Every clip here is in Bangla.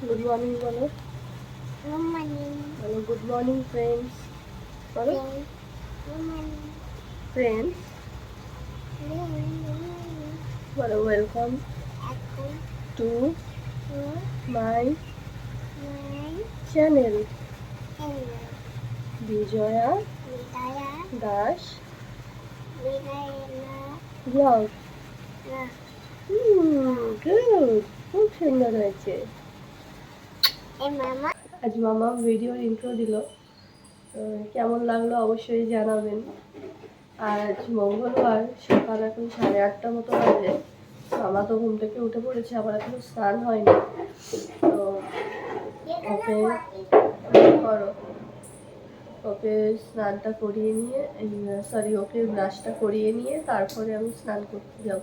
গুড মর্নিং বলো Good morning. বলো গুড মর্নিং ফ্রেন্ডস বলো Good morning. ফ্রেন্ডস. বলো welcome to my channel Bijoya Das vlog না গুড খুব সুন্দর হয়েছে আজ মামা ভিডিওর ইন্ট্রো দিল। কেমন লাগল অবশ্যই জানাবেন। আর আজ মঙ্গলবার, সকাল এখন সাড়ে আটটা মতো বাজে। মামা তো ঘুম থেকে উঠে পড়েছে, আবার এখনও স্নান হয়নি। তো ওকে করো। ওকে স্নানটা করিয়ে নিয়ে সরি ওকে ব্রাশটা করিয়ে নিয়ে তারপরে আমি স্নান করতে যাব।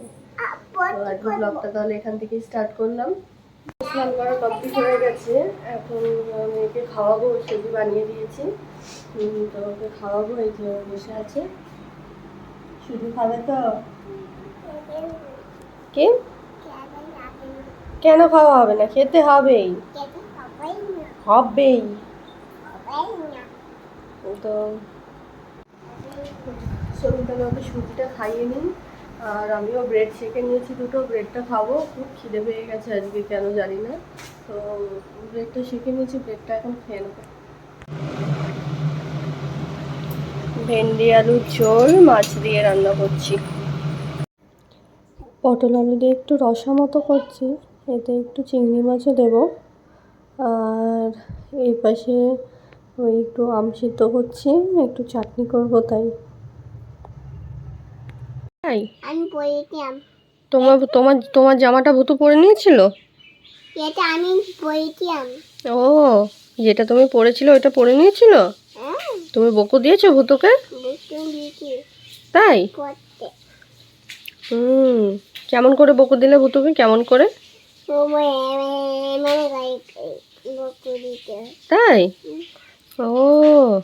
তো আজকে ব্লগটা তাহলে এখান থেকে স্টার্ট করলাম। স্নান করা কমপ্লিট হয়ে গেছে। এখন মেয়েকে খাওয়াবো সেটি বানিয়ে দিয়েছি। তো ওকে খাওয়াবো, এই যে বসে আছে। শুধু খাবে তো? কি? কেন খাওয়া হবে না? খেতে হবেই। হবেই। তো তাহলে ওকে সুজিটা খাইয়ে নিই। আর আমিও ব্রেড শেখে নিয়েছি দুটো ব্রেডটা খাব। খুব খিদে পেয়ে গেছে আজকে, কেন জানি না। তো ব্রেডটা শিখে নিয়েছি ব্রেডটা এখন খেয়ে নেব। ভেন্ডি আলুর ঝোল, মাছ দিয়ে রান্না করছি। পটল আলু দিয়ে একটু রসা মতো করছি, এতে একটু চিংড়ি মাছও দেবো। আর এই পাশে ওই একটু আম সিদ্ধ করছি, একটু চাটনি করব তাই। তাই? আমি পড়েছিলাম। তোমার তোমার তোমার জামাটা ভুতু পরে নিয়েছিল? এটা আমি পড়েছিলাম। ও যেটা তুমি পরেছিল ওটা পরে নিয়েছিল? হ্যাঁ। তুমি বকু দিয়েছ ভুতুকে? দিয়েছি। তাই? হুম কেমন করে বকু দিলে ভুতুকে কেমন করে? তাই? ও।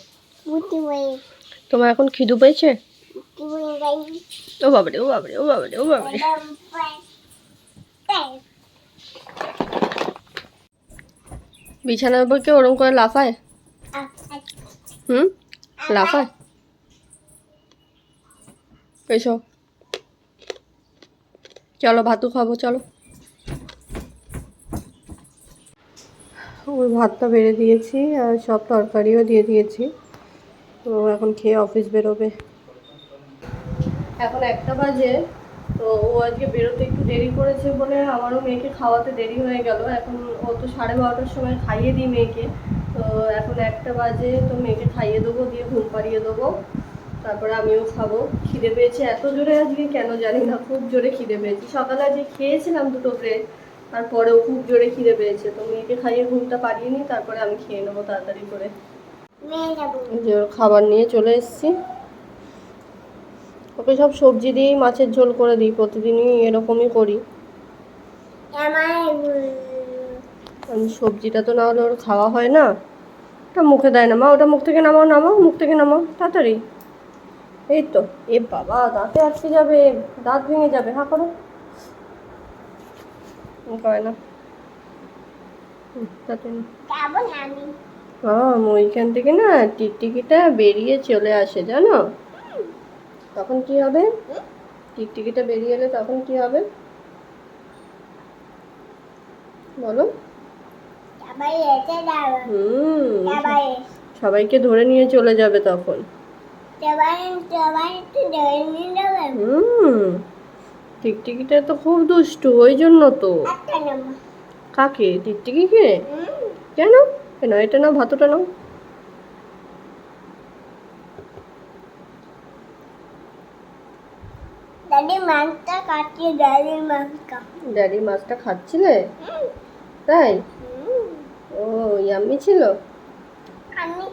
তোমার এখন খিদু পেয়েছে? ও বাবারে ও বাবারে ও বাবারে ও বাবারে। বিছানার উপর কেউ ওরম করে লাফায়? হুম? লাফায়? এসো। চলো ভাতু খাব, চলো। ওর ভাতটা বেড়ে দিয়েছি আর সব তরকারিও দিয়ে দিয়েছি। তো এখন খেয়ে অফিস বেরোবে। এখন একটা বাজে তো ও আজকে বেরোতে একটু দেরি করেছে বলে আমারও মেয়েকে খাওয়াতে দেরি হয়ে গেল। এখন ও তো সাড়ে বারোটার সময় খাইয়ে দিই মেয়েকে। তো এখন একটা বাজে তো মেয়েকে খাইয়ে দেবো দিয়ে ঘুম পাড়িয়ে দেবো। তারপরে আমিও খাব। খিদে পেয়েছে এত জোরে আজকে? কেন জানি না খুব জোরে খিদে পেয়েছি। সকালে আজকে খেয়েছিলাম দুটো ব্রেড তারপরেও খুব জোরে খিদে পেয়েছে। তো মেয়েকে খাইয়ে ঘুমটা পাড়িয়ে নিই তারপরে আমি খেয়ে নেব তাড়াতাড়ি করে। খাবার নিয়ে চলে এসেছি। ওকে সব সবজি দিয়েই মাছের ঝোল করে দিই প্রতিদিনই এরকমই করি। আমার সবজিটা তো না হলে ওর খাওয়া হয় না। ওটা মুখে দেয় না মা ওটা মুখ থেকে নামাও নামাও মুখ থেকে নামাও তাড়াতাড়ি। এই তো এ বাবা দাঁতে আটকে যাবে দাঁত ভেঙে যাবে হা করো। করে না। হ্যাঁ ওইখান থেকে না টিকটিকিটা বেরিয়ে চলে আসে জানো? তখন কি হবে? টিকটিকিটা বেরিয়ে এলে তখন কি হবে? বলো। হুম। সবাইকে ধরে নিয়ে চলে যাবে তখন। হুম। টিকটিকিটা তো খুব দুষ্টু ওই জন্য তো। কাকে টিকটিকিকে? কেন? কেন? এটা নাও ভাতটা নাও। দাদি মাছটা দাদি মাছটা ড্যাডি মাছটা খাচ্ছিলে? তাই? ও ইয়াম্মি ছিল? আমি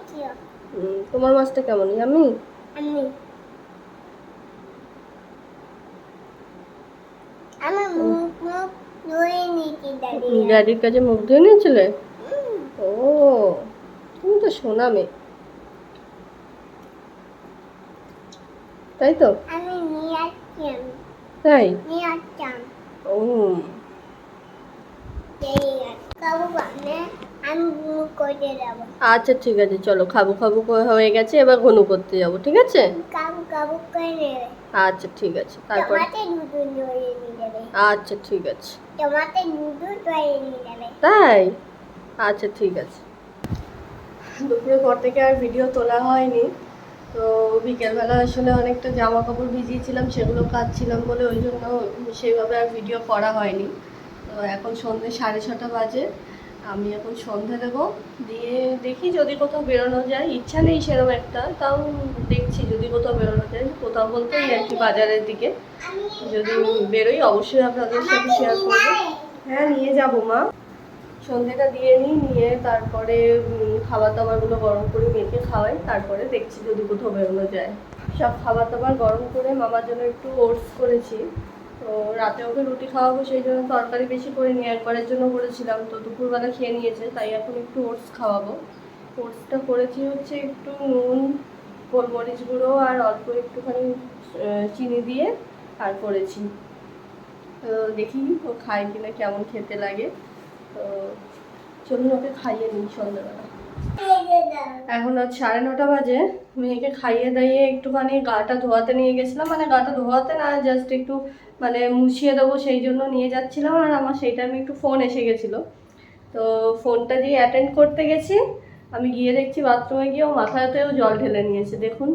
হুম, তোমার মাছটা কেমন? ইয়াম্মি আমি আমি মুখ মুখ ধরে নিয়েছি দাদি ড্যাডির কাছে মুখ ধুয়ে নিয়েছিলে? ও তুমি তো সোনা মেয়ে। তাই তো? আমি তাই ও যাব। আচ্ছা ঠিক আছে চলো খাব খাব হয়ে গেছে এবার ঘনু করতে যাব ঠিক আছে? আচ্ছা ঠিক আছে তারপর? আচ্ছা ঠিক আছে। তাই? আচ্ছা ঠিক আছে। দুপুরের পর থেকে আর ভিডিও তোলা হয়নি। তো বিকেলবেলা আসলে অনেকটা জামা কাপড় ভিজিয়েছিলাম, সেগুলো কাচ্ছিলাম বলে ওই জন্য সেইভাবে আর ভিডিও করা হয়নি। তো এখন সন্ধ্যে সাড়ে ছটা বাজে, আমি এখন সন্ধে দেবো। দিয়ে দেখি যদি কোথাও বেরোনো যায়। ইচ্ছা নেই সেরকম একটা, তাও দেখছি যদি কোথাও বেরোনো যায়। কোথাও বলতে আর কি বাজারের দিকে। যদি বেরোই অবশ্যই আপনাদের সাথে শেয়ার করব। হ্যাঁ নিয়ে যাব মা। সন্ধেটা দিয়ে নিই, নিয়ে তারপরে খাবার দাবারগুলো গরম করে মেখে খাওয়াই, তারপরে দেখছি যদি কোথাও বেরোনো যায়। সব খাবার দাবার গরম করে মামার জন্য একটু ওটস করেছি। তো রাতে ওকে রুটি খাওয়াবো, সেই জন্য তরকারি বেশি করে নিয়ে একবারের জন্য করেছিলাম। তো দুপুরবেলা খেয়ে নিয়েছে, তাই এখন একটু ওটস খাওয়াবো। ওটসটা করেছি হচ্ছে একটু নুন, গোলমরিচ গুঁড়ো আর অল্প একটুখানি চিনি দিয়ে আর করেছি। তো দেখি ও খায় কিনা, কেমন খেতে লাগে। তো চলুন ওকে খাইয়ে নিই সন্ধ্যাবেলা। এখন আজ সাড়ে নটা বাজে, মেয়েকে খাইয়ে দাইয়ে একটুখানি গাটা ধোয়াতে নিয়ে গেছিলাম। মানে গাটা ধোয়াতে না জাস্ট একটু মানে মুছিয়ে দেবো সেই জন্য নিয়ে যাচ্ছিলাম। আর আমার সেই টাইমে একটু ফোন এসে গেছিল। তো ফোনটা দিয়ে অ্যাটেন্ড করতে গেছি। আমি গিয়ে দেখছি বাথরুমে গিয়ে ও মাথাতেও জল ঢেলে নিয়েছে। দেখুন,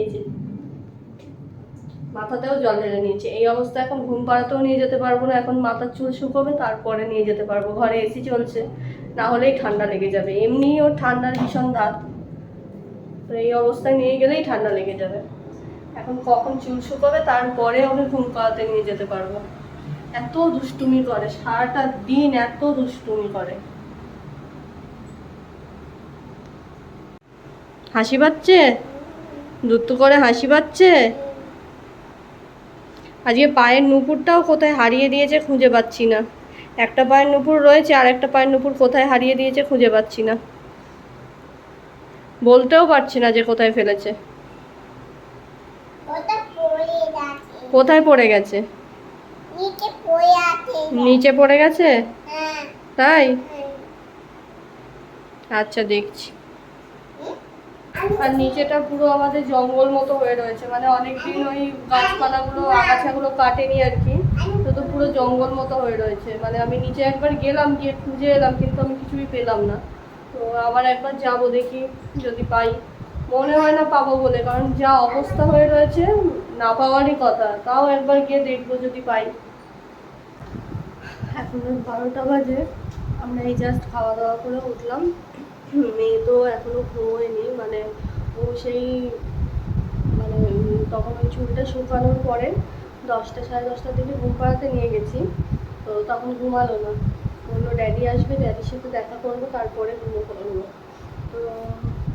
এই যে। মাথাতেও জল ঢেলে নিয়েছে। এই অবস্থা এখন ঘুম পাড়াতেও নিয়ে যেতে পারব না। এখন মাথার চুল শুকোবে, তারপরে নিয়ে যেতে পারব। ঘরে এসি চলছে, না হলেই ঠান্ডা লেগে যাবে। এমনি ওর ঠান্ডার ভীষণ ধাত তো এই অবস্থায় নিয়ে গেলেই ঠান্ডা লেগে যাবে। এখন কখন চুল শুকোবে, তারপরে ওকে ঘুম পাড়াতে নিয়ে যেতে পারব। এত দুষ্টুমি করে, সারাটা দিন এত দুষ্টুমি করে। হাসি পাচ্ছে? দুত্তু করে হাসি পাচ্ছে? আজকে পায়ের নুপুরটাও কোথায় হারিয়ে দিয়েছে খুঁজে পাচ্ছি না। একটা পায়ের নুপুর রয়েছে আর একটা পায়ের নুপুর কোথায় হারিয়ে দিয়েছে খুঁজে পাচ্ছি না। বলতেও পারছি না যে কোথায় ফেলেছে। কোথায় পড়ে গেছে? নিচে পড়ে গেছে? হ্যাঁ। তাই। আচ্ছা দেখছি। আর নিচেটা পুরো আমাদের জঙ্গল মতো হয়ে রয়েছে। মানে অনেকদিন ওই গাছপালাগুলো, আগাছাগুলো কাটেনি আর কি। তো তো পুরো জঙ্গল মতো হয়ে রয়েছে। মানে আমি নিচে একবার গেলাম, গিয়ে খুঁজে এলাম, কিন্তু আমি কিছুই পেলাম না। তো আবার একবার যাব দেখি, যদি পাই। মনে হয় না পাবো বলে, কারণ যা অবস্থা হয়ে রয়েছে, না পাওয়ারই কথা। তাও একবার গিয়ে দেখব যদি পাই। এখন বারোটা বাজে। আমরা এই জাস্ট খাওয়া দাওয়া করে উঠলাম। মেয়ে তো এখনও ঘুমোয়নি মানে ও সেই মানে তখন ওই চুলটা শুকানোর পরে দশটা সাড়ে দশটার দিকে ঘুম পাড়াতে নিয়ে গেছি, তো তখন ঘুমালো না। বলল ড্যাডি আসবে ড্যাডির সাথে দেখা করব, তারপরে ঘুমো করব তো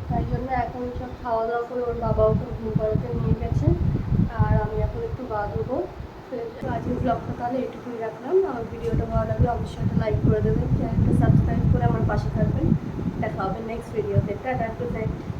তাই জন্য এখন সব খাওয়া দাওয়া করে ওর বাবা ওকে ঘুম পাড়াতে নিয়ে গেছে, আর আমি এখন একটু গা ধোবো। আজকের ব্লগটা তাহলে এটুকুই রাখলাম। আমার ভিডিওটা ভালো লাগলে অবশ্যই একটা লাইক করে দেবেন, চ্যানেলটা সাবস্ক্রাইব করে আমার পাশে থাকবেন। দেখা হবে নেক্সট ভিডিওতে টাটা গুড নাইট